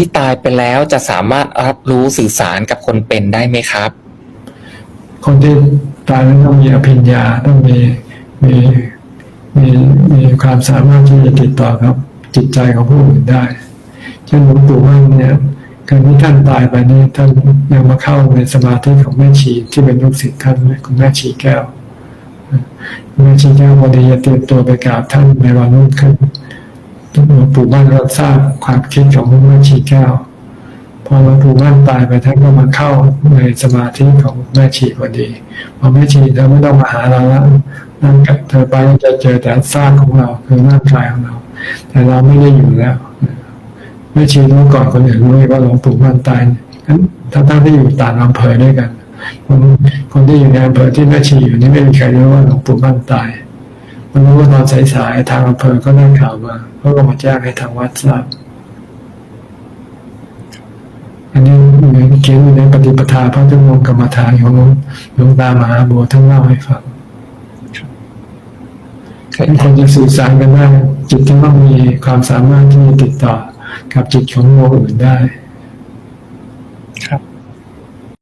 ที่ตายไปแล้วจะสามารถรับรู้สื่อสารกับคนเป็นได้ไหมครับ คนที่ตายแล้วต้องมีอภิญญาต้องมีมีมีมีความสามารถที่จะติดต่อกับ จิตใจของผู้อื่นได้เช่นหลวงปู่มั่นเนี่ยการที่ท่านตายไปนี่ท่านยังมาเข้าในสมาธิของแม่ชีที่เป็นลูกศิษย์ท่านคุณแม่ชีแก้วแม่ชีแก้ววันนี้จะเตรียมตัวไปกราบท่านในวันรุ่งขึ้น ปู่มั่นก็ทราบความคิดของแม่ชีแก้ว พอหลวงปู่มั่นตายไปท่านก็มาเข้าในสมาธิของแม่ชีพอดีพอแม่ชีเธอไม่ต้องมาหาเราแล้วนั่นกับเธอไปจะเจอแต่ซากของเราคือร่างกายของเรา แต่เราไม่ได้อยู่แล้วแม่ชีรู้ก่อนคนอื่นรู้ว่าหลวงปู่มั่นตายงั้นถ้าตั้งที่อยู่ต่างอำเภอด้วยกันคนคนที่อยู่ในอำเภอที่แม่ชีอยู่นี่ไม่มีใครรู้ว่าหลวงปู่มั่นตาย มันรู้ว่าตอนสายๆทางอำเภอก็ได้ข่าวมาเขาก็มาแจ้งให้ทางวัดทราบอันนี้เหมือนเขียนอยู่ในปฏิปทาพระจำลองกรรมฐานของหลวงตามหาบัวท่านเล่าให้ฟังทุกคนจะสื่อสารกันได้จิตจะต้องมีความสามารถที่จะติดต่อกับจิตของโลกอื่นได้